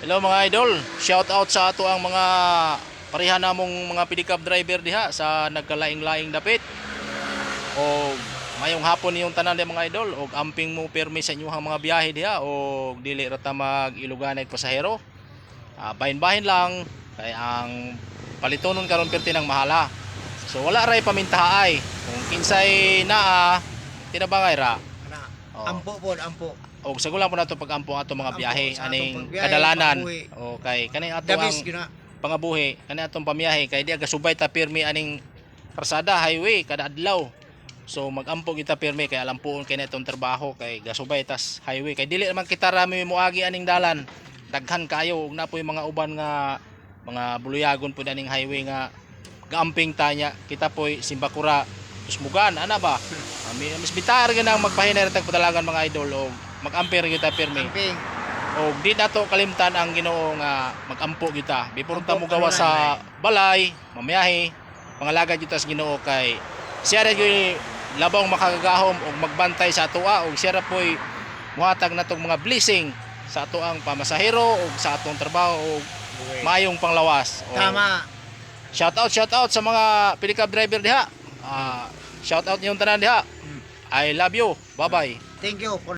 Hello mga idol, shout out sa ato ang mga pareha namong mga pedicab driver diha sa nagkalaing-laing dapit. O mayong hapon niyong tanan di mga idol og amping mo permi sa inyong mga biyahe diha o dili ra ta mag iluganay pasahero. Ah, bahin-bahin lang kay ang palitonon karon perti ng mahala. So wala ray pamintahay. Kung kinsay naa tinabangay ra. Ana. Oh. Ampo po, ampo. Og sagulan po nato pag-ampo ato mga biyahe sa aning kadalanan. pag-uwi. Okay, kani ato Dabis ang gina. pangabuhi kani atong pamiyahe kay di gasubay ta pirmi aning karsada highway kada adlaw. So magampo kita pirmi kay alam po kay itong trabaho kay gasubay tas highway kay dili naman kita rami moagi aning dalan. Daghan kayo ug napoy mga uban nga mga buluyagon po aning highway nga gaamping tanya kita po'y simbakura usmugan ana ba Ami mis bitar ganang magpahinay tag padalagan mga idol og mag-ampere kita pirmi. Amping. o di nato kalimtan ang Ginoo nga magampo kita. Before ta mo gawa sa balay mamayahe pangalagad kita sa Ginoo kay siya ra gyud labang makagagahom og magbantay sa atoa og siya ra poy muhatag natong mga blessing sa ato ang pamasahero og sa atong trabaho og maayong panglawas. O, Tama. shout out shout out sa mga pedicab driver diha. Ah, shout out niyong tanan diha. I love you. Bye bye Thank you